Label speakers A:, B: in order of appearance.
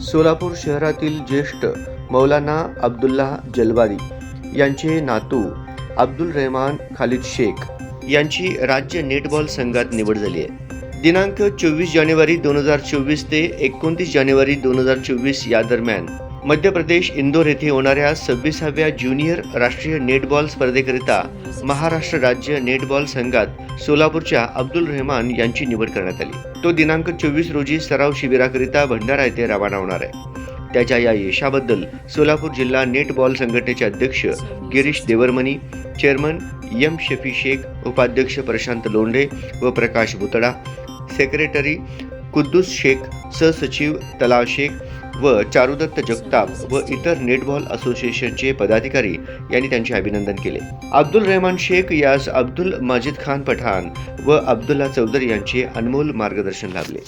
A: सोलापूर शहरातील ज्येष्ठ मौलाना अब्दुल्ला जलबारी यांचे नातू अब्दुल रहमान खालिद शेख यांची राज्य नेटबॉल संघात निवड झाली आहे. दिनांक चोवीस जानेवारी दोन हजार चोवीस ते एकोणतीस जानेवारी दोन हजार चोवीस या दरम्यान मध्य प्रदेश इंदोर येथे होणाऱ्या सव्वीसाव्या ज्युनियर राष्ट्रीय नेटबॉल स्पर्धेकरिता महाराष्ट्र राज्य नेटबॉल संघात सोलापूरच्या अब्दुल रहमान यांची निवड करण्यात आली. तो दिनांक चोवीस रोजी सराव शिबिराकरिता भंडारा येथे रवाना होणार आहे. त्याच्या या यशाबद्दल सोलापूर जिल्हा नेटबॉल संघटनेचे अध्यक्ष गिरीश देवरमणी चेअरमन एम शफी शेख उपाध्यक्ष प्रशांत लोंढे व प्रकाश भुतडा सेक्रेटरी कुद्दूस शेख सहसचिव तलाव शेख व चारुदत्त जगताप व इतर नेटबॉल असोसिएशनचे पदाधिकारी यांनी त्यांचे अभिनंदन केले. अब्दुल रहमान शेख यास अब्दुल माजिद खान पठाण व अब्दुल्ला चौधरी यांचे अनमोल मार्गदर्शन लाभले.